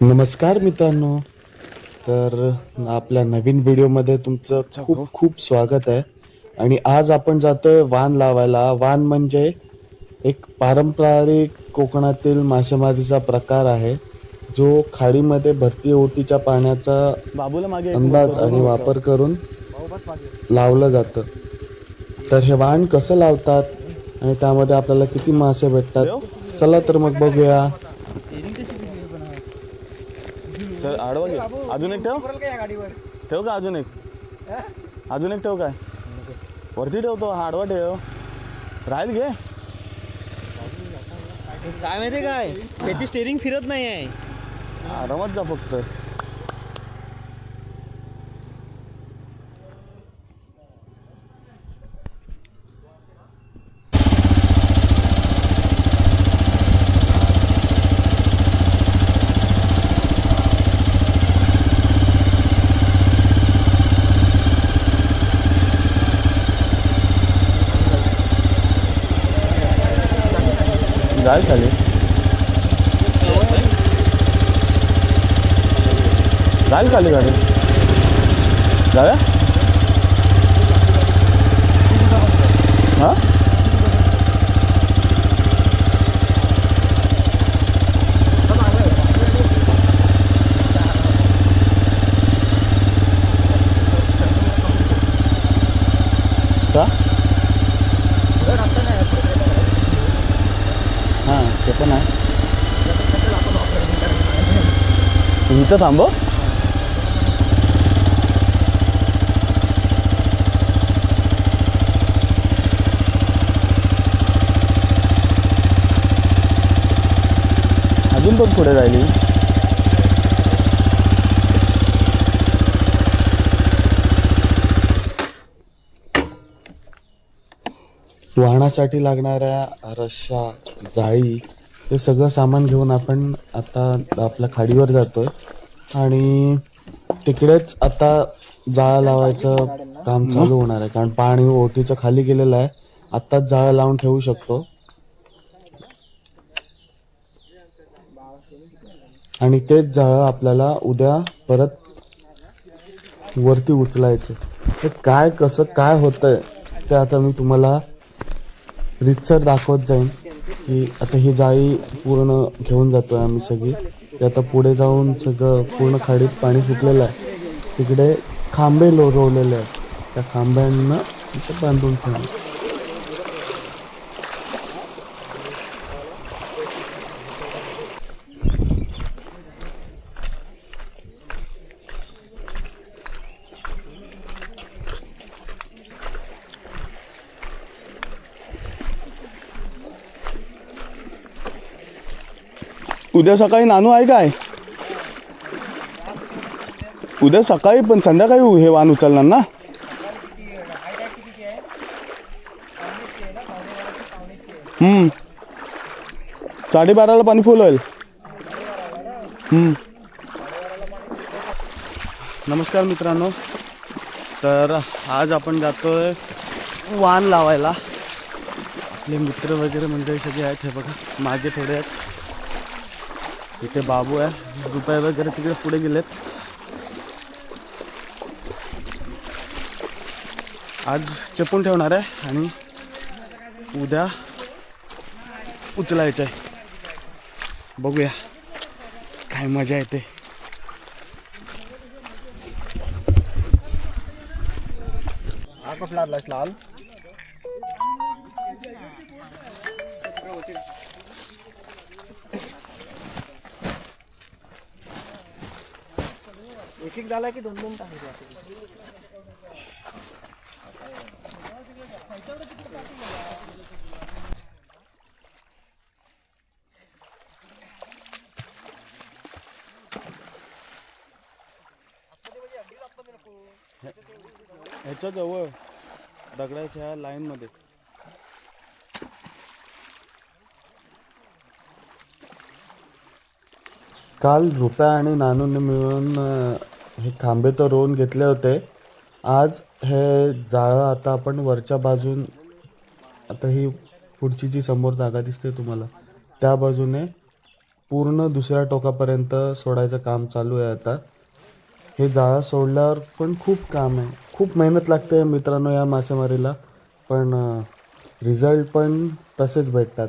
नमस्कार मित्रांनो. तर आपल्या नवीन व्हिडिओमध्ये तुमचं खूप खूप स्वागत आहे. आणि आज आपण जातोय वान लावायला. वान म्हणजे एक पारंपरिक कोकणातील मासेमारीचा प्रकार आहे. जो खाडीमध्ये भरती ओटीच्या पाण्याचा बाबूला मागे अंदाज आणि वापर करून लावलं जातं. तर हे वाण कसं लावतात? आणि त्यामध्ये आपल्याला किती मासे भेटतात? चला तर मग बघूया. आडवा घे. अजून एक ठेव. ठेव का अजून एक? अजून एक ठेव काय? वरती ठेवतो हा आडवा ठेव. राहील घे. काय माहिती काय? त्याची स्टेरिंग फिरत नाही आहे आरामात जा फक्त. जाय खाली. जाईल खाली गाडी. जाऊया? हां का हां ते पण आहे. इथं थांबव अजून पण पुढे राहिली. वाहनासाठी लागणाऱ्या रश्या जाळी हे सगळं सामान घेऊन आपण आता आपल्या खाडीवर जातोय. आणि तिकडेच आता जाळं लावायचं काम चालू होणार आहे. कारण पाणी ओटीचं खाली गेलेलं आहे. आत्ताच जाळं लावून ठेवू शकतो. आणि तेच जाळं आपल्याला उद्या परत वरती उचलायचं हे काय कसं काय होतंय ते आता मी तुम्हाला रितसर दाखवत जाईन. की आता ही जाळी पूर्ण घेऊन जातोय आम्ही सगळी. ते आता पुढे जाऊन सगळं पूर्ण खाडीत पाणी सुटलेलं आहे. तिकडे खांबे लो रोवलेले आहेत. त्या खांब्यांना बांधून ठेवणार. उद्या सकाळी नानू आहे काय? उद्या सकाळी पण संध्याकाळी हे वाहन उचलणार ना? हम्म. साडेबाराला पाणी फुल होईल. नमस्कार मित्रांनो. तर आज आपण जातो आहे वाण लावायला. आपले मित्र वगैरे मंडळी सगळे आहेत हे बघा मागे थोडे आहेत. इथे बाबू आहे. रुपये वगैरे तिकडे पुढे गेलेत. आज चपून ठेवणार आहे आणि उद्या उचलायचं आहे. बघूया काय मजा येते. लाल? एक एक झाला की दोन दोन टाकायचे ह्याच्या जवळ दगडाच्या लाईन मध्ये. काल रुपया आणि नानूने मिळून हे खांबे तर रोवून घेतले होते. आज हे जाळं आता आपण वरच्या बाजून आता ही पुढची जी समोर जागा दिसते तुम्हाला. त्या बाजूने पूर्ण दुसऱ्या टोकापर्यंत सोडायचं काम चालू आहे आता. हे जाळं सोडल्यावर पण खूप काम आहे. खूप मेहनत लागते मित्रांनो या मासेमारीला पण रिझल्ट पण तसेच भेटतात.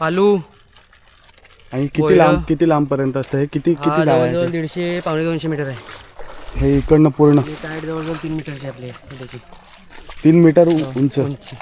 पालू आणि किती. लांब किती लांब पर्यंत असतं? हे किती हा किती जाळ जवळजवळ आहे दीडशे पावणे दोनशे मीटर आहे. हे इकडनं पूर्ण. ही जवळजवळ तीन मीटरची आपली आहे त्याची. तीन मीटर उ- उंच. उंची.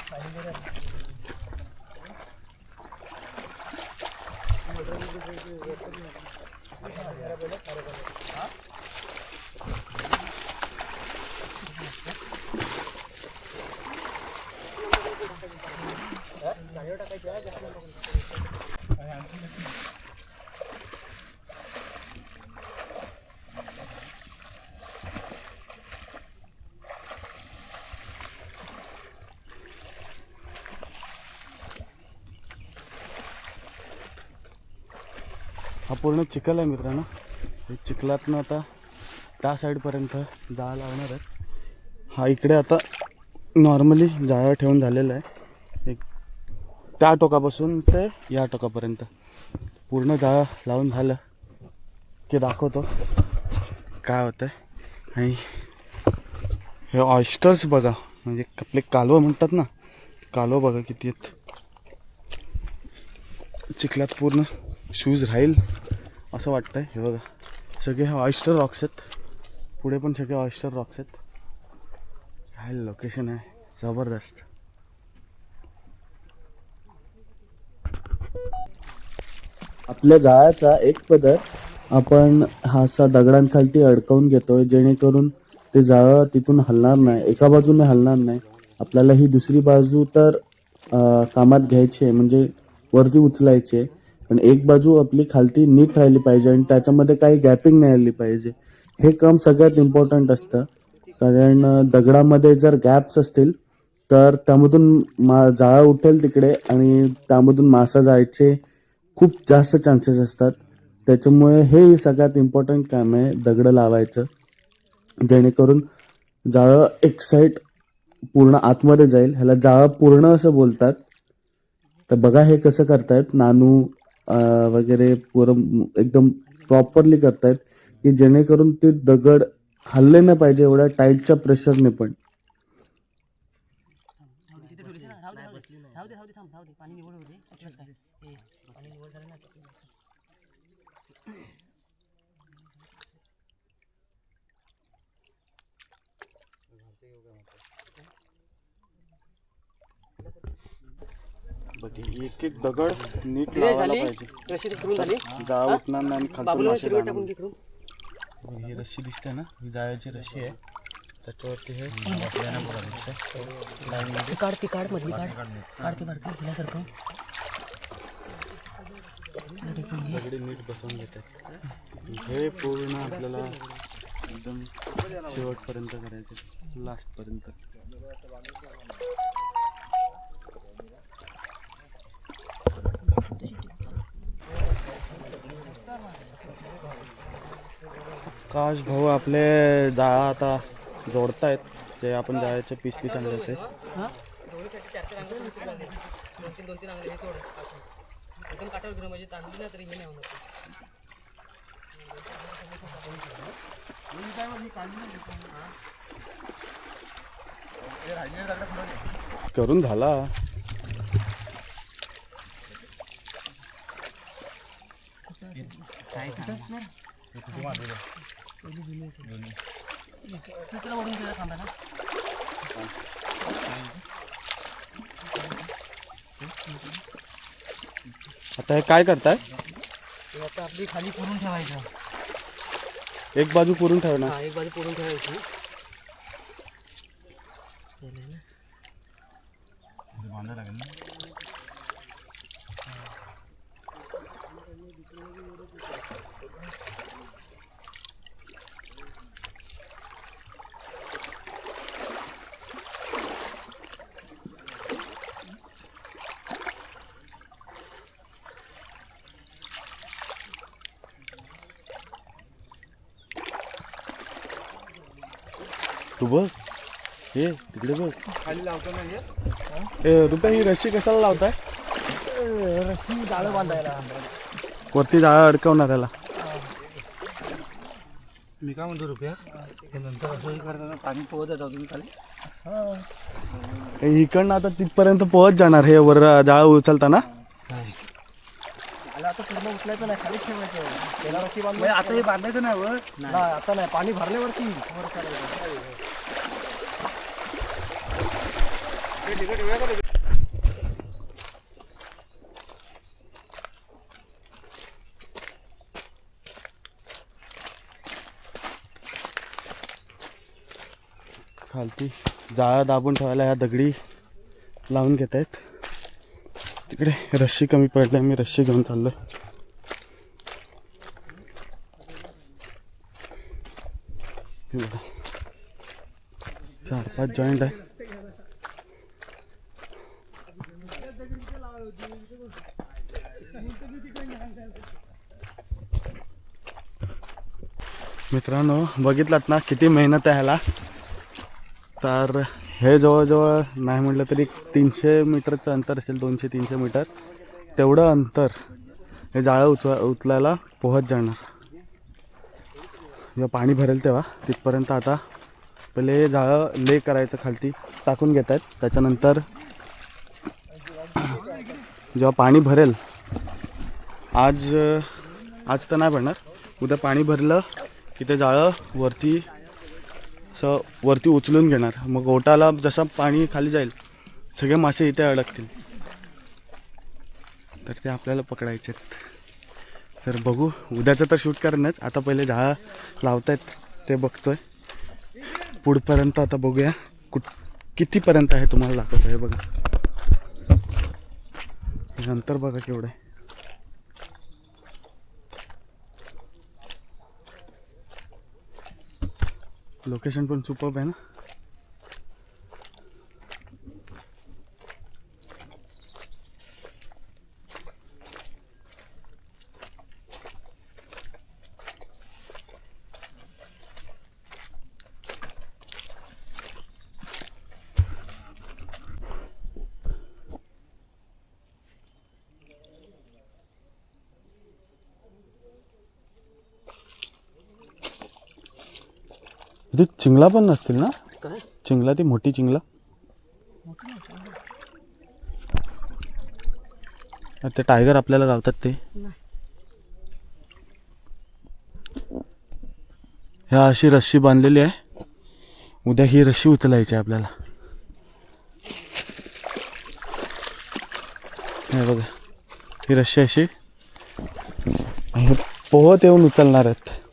हा पूर्ण चिखल आहे मित्रांनो. हे चिखलातनं आता त्या साईडपर्यंत जाळ लावणार आहे. हा इकडे आता नॉर्मली जाळं ठेवून झालेलं आहे. एक त्या टोकापासून ते या टोकापर्यंत. पूर्ण जाळं लावून झालं की दाखवतो. काय होतं आहे आणि हे ऑयस्टर्स बघा. म्हणजे आपले कालवं म्हणतात ना. कालवं बघा किती आहेत. चिखलात पूर्ण शूज राहील असं वाटतंय. हे बघा. सगळे हे ऑयस्टर रॉक्स आहेत. पुढे पण सगळे ऑयस्टर रॉक्स आहेत. काय लोकेशन आहे? जबरदस्त. आपल्या जाळ्याचा एक पदर आपण हा असा दगडांखालती अडकवून घेतोय जेणेकरून ते जाळं तिथून हलणार नाही. एका बाजूने हलणार नाही. आपल्याला ही दुसरी बाजू तर कामात घ्यायची आहे. म्हणजे वरती उचलायची आहे. पण एक बाजू आपली खालती नीट राहिली पाहिजे आणि त्याच्यामध्ये काही गॅपिंग नाही आली पाहिजे. हे काम सगळ्यात इम्पॉर्टंट असतं. कारण दगडामध्ये जर गॅप्स असतील तर त्यामधून मा जाळा उठेल तिकडे आणि त्यामधून मासा जायचे खूप जास्त चान्सेस असतात. त्याच्यामुळे हे सगळ्यात इम्पॉर्टंट काम आहे दगडं लावायचं. जेणेकरून जाळं एक साईड पूर्ण आतमध्ये जाईल. ह्याला जाळं पूर्ण असं बोलतात. तर बघा हे कसं करतायत. नानू वगैरे पूर्ण एकदम प्रॉपरली करतायत की जेणेकरून ते दगड हल्ले नाही पाहिजे एवढ्या टाईटच्या प्रेशरने पण. एक एक दगड नीट लावायला पाहिजे. रशी करून झाली? जाळं उठणार नाही आणि खालतून बाबूला मासे शिरवट टाकून घे करून ही रस्सी दिसते ना? ही जाळ्याची रस्सी आहे. त्याच्यावरती हे ती काढ ती काढ मधली काढ. काढ ती काढ हिल्यासारखं दगडी नीट बसवून घेतात. हे पूर्ण आपल्याला एकदम शेवटपर्यंत करायचं लास्टपर्यंत काश भाऊ आपले जाळा आता जोडतायत. ते आपण जाळ्याचे पीस पीस आणले करून झाला. आता हे काय करताय? आता आपली खाली पुरून ठेवायचं. एक बाजू पुरून ठेवणार. हा एक बाजू पुरून ठेवायची. तू बघ. हे तिकडे बघ. खाली लावतो ए रुपये ही रस्सी कशाला लावताय? रशी जाळं बांधायला वरती जाळा अडकवणार याला मी काय म्हणतो रुपया? हे नंतर असं करताना पाणी पोहत येतात तुम्ही खाली? हे इकडनं आता तिथपर्यंत पोहोच जाणार हे वर जाळा उचलताना. आता पूर्ण उचलायचं नाही खाली ठेवायचं. त्याला बांधून आता हे बांधायचं नाही वर? नाही आता नाही पाणी भरल्यावरती वर करायचं खालती जाळा दाबून ठेवायला ह्या दगडी लावून घेत आहेत. तिकडे रस्सी कमी पडल्या मी रस्सी घेऊन चाललोय चार पाच जॉईंट आहे. मित्रांनो बघितलात ना किती मेहनत आहे ह्याला. तर हे जवळजवळ नाही म्हटलं तरी तीनशे मीटरचं अंतर असेल दोनशे तीनशे मीटर. तेवढं अंतर हे जाळं उचवा उचलायला पोहत जाणार. जेव्हा पाणी भरेल तेव्हा तिथपर्यंत आता पहिले हे जाळं ले करायचं खालती टाकून घेत आहेत. त्याच्यानंतर जेव्हा पाणी भरेल आज आज तर नाही भरणार. उद्या पाणी भरलं की ते जाळं वरती असं वरती उचलून घेणार. मग ओटाला जसं पाणी खाली जाईल सगळे मासे इथे अडकतील. तर ते आपल्याला पकडायचे आहेत. तर बघू उद्याचं तर शूट करणंच आता पहिले झाळं लावतायत ते बघतोय. पुढपर्यंत आता बघूया. कुठ कितीपर्यंत आहे तुम्हाला दाखवतो हे बघा. नंतर बघा केवढं आहे. लोकेशन पण सुपर आहे ना? इथे चिंगला पण नसतील ना? काय? चिंगला ती मोठी चिंगला. ते टायगर आपल्याला गावतात ते. ह्या अशी रस्सी बांधलेली आहे. उद्या ही रस्सी उचलायची आहे आपल्याला. हे बघा ही रस्सी अशी. पोहत येऊन उचलणार आहेत.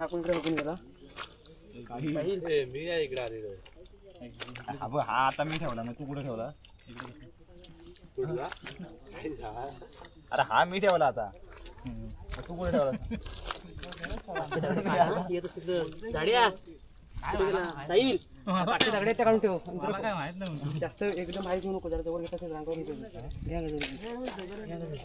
हा कोणीकडे बघून गेला. हा आता मी ठेवला मग तू कुठे ठेवला? अरे हा मी ठेवला आता. तू कुठे ठेवला? येत असते तिथं. गाड्या कुठे गेला? साहिल पाठी दगड्या त्या काढून ठेव. काय माहीत नाही जास्त एकदम हाय घेऊ नको जरा जवळ घेत रांगावर गं जरा. गं जरा.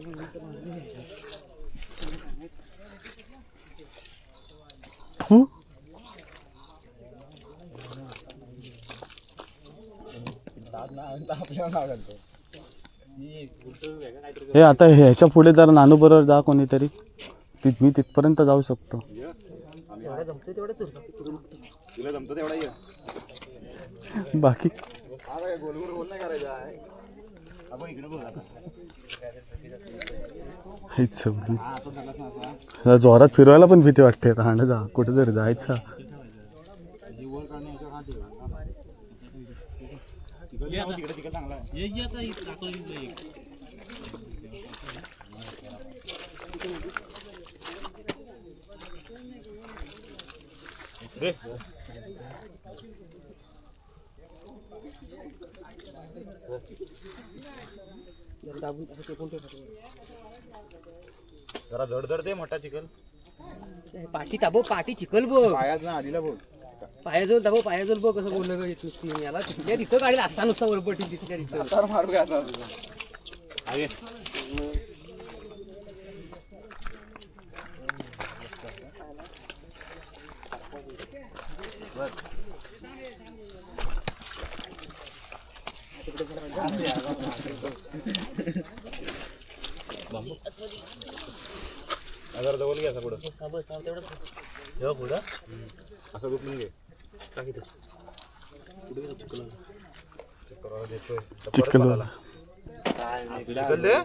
हे आता ह्याच्या पुढे जर नानू बरोबर जा कोणीतरी. मी तिथपर्यंत जाऊ शकतो. बाकी जोरात फिरवायला पण भीती वाटते. राहणं जा कुठे तरी जायचं. जरा दाबून असं टेकून ठेव जरा धड धड दे मोठा चिकन. पाठी दाबव पाठी चिकल बघ. पायात ना आधीला बघ. पायाजवळ दाबव पायाजवळ बघ कसं बोललं येत नुसती याला. तिथल्या तिथं गाडी असा नुसता वरपटी तिथल्या तिथं. तर मारू का आता. जरा जवळ घे असं पुढं. तेवढं पुढं. असं दुखून घे. चिखल? चिकन दे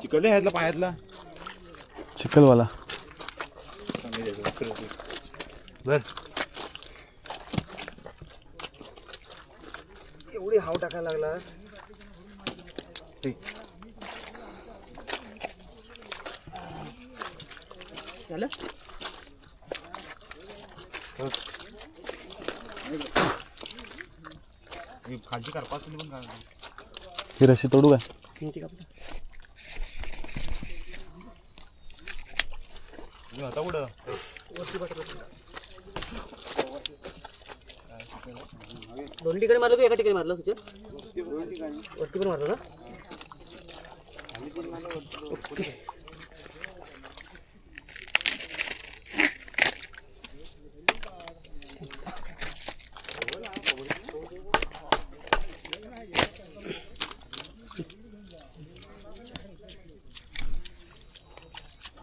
चिकन दे ह्यातला पायातला. चिखलवाला. बर. एवढी हाव टाकायला लागला झालं? खालची करपास पण काय ही रशी तोडू काय? किती कापलं? तुम्ही होता कुठं दोन ठिकाणी मारलं तू एका ठिकाणी मारलं तुझ्या वरती पण मारलं ना?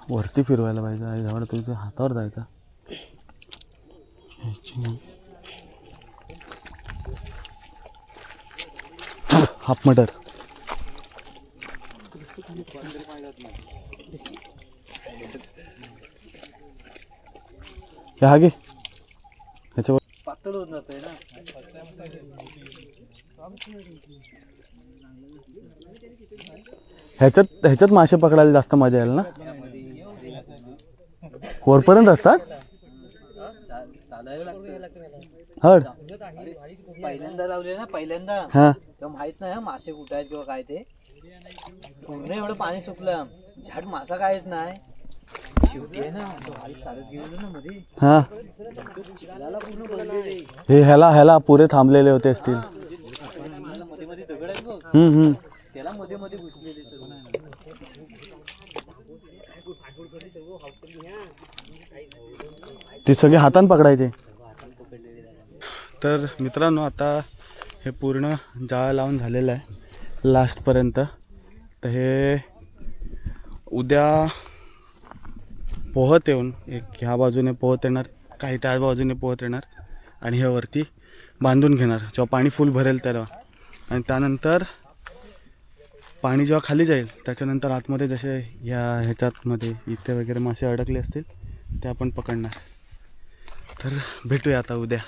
वरती फिरवायला पाहिजे. आई झाड तुझ्या हातावर जायचा. हाफ मटर. हे घे ह्याच्यावर पातळ होत जातंय ना. ह्याच्यात ह्याच्यात मासे पकडायला जास्त मजा येईल ना? वरपर्यंत असतात? हड. पहिल्यांदा लावले ना पहिल्यांदा. हा. तेव्हा माहीत नाही हा मासे कुठे आहेत किंवा काय ते. पूर्ण एवढं पाणी सुकलं. झाड मासा कायच नाही. शेवटी आहे ना असं वाळीत चालत गेलो ना मध्ये हा. चिखलाला पूर्ण भरलेले हे ह्याला ह्याला पुरे थांबलेले होते असतील चिखलाला मध्ये मध्ये दगड आहेत बघ. हम्म हम्म. त्याला मध्ये मध्ये घुसलेले ते सगळे हातान पकडायचे. तर मित्रांनो आता हे पूर्ण जाळं लावून झालेलं आहे लास्टपर्यंत तर हे उद्या पोहत येऊन एक ह्या बाजूने पोहत येणार काही त्या बाजूने पोहत येणार आणि हे वरती बांधून घेणार. जेव्हा पाणी फुल भरेल तेव्हा. आणि त्यानंतर पाणी जेव्हा खाली जाईल त्याच्यानंतर आतमध्ये जसे ह्या ह्याच्यातमध्ये इथे वगैरे मासे अडकले असतील ते आपण पकडणार. तर भेटूया आता उद्या.